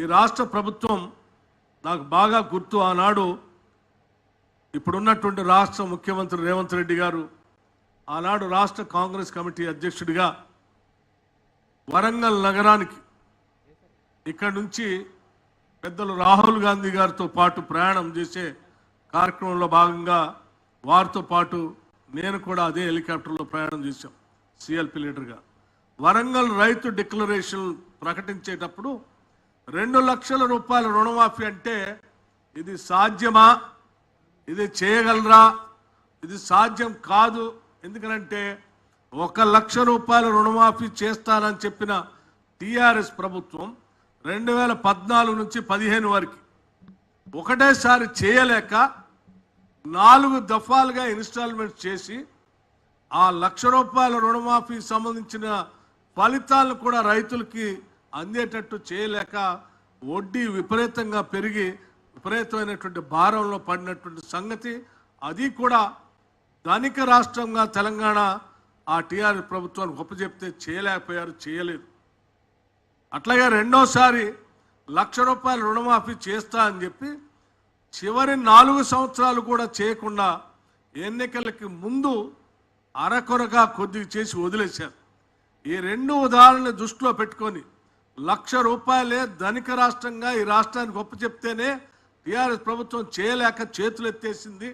ఈ రాష్ట్ర ప్రభుత్వం నాకు బాగా గుర్తు ఆనాడు ఇప్పుడున్నటువంటి రాష్ట్ర ముఖ్యమంత్రి రేవంత్ రెడ్డి గారు ఆనాడు రాష్ట్ర కాంగ్రెస్ కమిటీ అధ్యక్షుడిగా వరంగల్ నగరానికి ఇక్కడి నుంచి పెద్దలు రాహుల్ గాంధీ గారితో పాటు ప్రయాణం చేసే కార్యక్రమంలో భాగంగా వారితో పాటు నేను కూడా అదే హెలికాప్టర్లో ప్రయాణం చేశాం సిఎల్పి లీడర్గా. వరంగల్ రైతు డిక్లరేషన్ ప్రకటించేటప్పుడు రెండు లక్షల రూపాయల రుణమాఫీ అంటే ఇది సాధ్యమా? ఇది చేయగలరా? ఇది సాధ్యం కాదు. ఎందుకనంటే ఒక లక్ష రూపాయల రుణమాఫీ చేస్తానని చెప్పిన టీఆర్ఎస్ ప్రభుత్వం రెండు వేల పద్నాలుగు నుంచి పదిహేను వరకు ఒకటేసారి చేయలేక నాలుగు దఫాలుగా ఇన్స్టాల్మెంట్ చేసి ఆ లక్ష రూపాయల రుణమాఫీ సంబంధించిన ఫలితాలను కూడా రైతులకి అందేటట్టు చేయలేక వడ్డీ విపరీతంగా పెరిగి విపరీతమైనటువంటి భారంలో పడినటువంటి సంగతి అది కూడా ధనిక రాష్ట్రంగా తెలంగాణ ఆ టీఆర్ఎస్ ప్రభుత్వానికి గొప్ప చెప్తే చేయలేకపోయారు చేయలేదు. అట్లాగే రెండోసారి లక్ష రూపాయల రుణమాఫీ చేస్తా అని చెప్పి చివరి నాలుగు సంవత్సరాలు కూడా చేయకుండా ఎన్నికలకి ముందు అరకొరగా కొద్దిగా చేసి వదిలేశారు. ఈ రెండు ఉదాహరణలు దృష్టిలో పెట్టుకొని లక్ష రూపాయలే ధనిక రాష్ట్రంగా ఈ రాష్ట్రానికి గొప్ప చెప్తేనే టీఆర్ఎస్ ప్రభుత్వం చేయలేక చేతులు ఎత్తేసింది.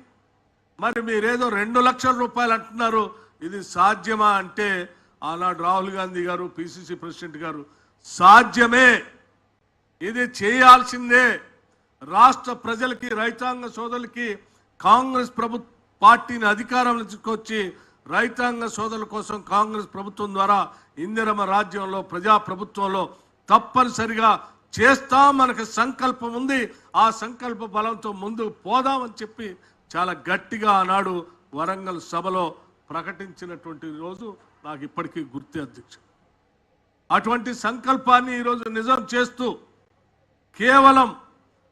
మరి మీరేదో రెండు లక్షల రూపాయలు అంటున్నారు. ఇది సాధ్యమా అంటే ఆనాడు రాహుల్ గాంధీ గారు పిసిసి ప్రెసిడెంట్ గారు సాధ్యమే. ఇది చేయాల్సిందే. రాష్ట్ర ప్రజలకి రైతాంగ సోదరులకి కాంగ్రెస్ ప్రభు పార్టీని అధికారంలో తీసుకొచ్చి రైతాంగ సోదరుల కోసం కాంగ్రెస్ ప్రభుత్వం ద్వారా ఇందిరమ రాజ్యంలో ప్రజా ప్రభుత్వంలో తప్పనిసరిగా చేస్తాం మనకు సంకల్పం ఉంది. ఆ సంకల్ప బలంతో ముందు పోదామని చెప్పి చాలా గట్టిగా ఆనాడు వరంగల్ సభలో ప్రకటించినటువంటి రోజు నాకు ఇప్పటికీ గుర్తే అధ్యక్షుడు అటువంటి సంకల్పాన్ని ఈరోజు నిజం చేస్తూ కేవలం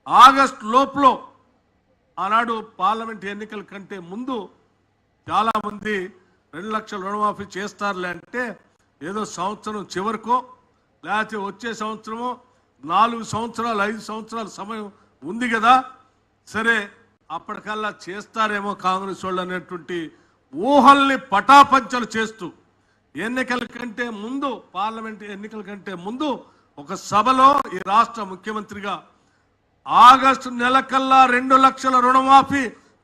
ఆగస్టు లోపల ఆనాడు పార్లమెంట్ ఎన్నికల కంటే ముందు చాలామంది రెండు లక్షల రుణమాఫీ చేస్తారులే అంటే ఏదో సంవత్సరం చివరికో లేకపోతే వచ్చే సంవత్సరము నాలుగు సంవత్సరాలు ఐదు సంవత్సరాల సమయం ఉంది కదా? సరే అప్పటికల్లా చేస్తారేమో కాంగ్రెస్ వాళ్ళు అనేటువంటి ఊహల్ని పటాపంచలు చేస్తూ ఎన్నికల కంటే ముందు పార్లమెంట్ ఎన్నికల కంటే ముందు ఒక సభలో ఈ రాష్ట్ర ముఖ్యమంత్రిగా ఆగస్టు నెలకల్లా రెండు లక్షల రుణమాఫీ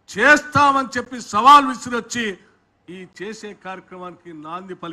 చేస్తామని చెప్పి సవాల్ విసిరొచ్చి ఈ చేసే కార్యక్రమానికి నాంది పలికి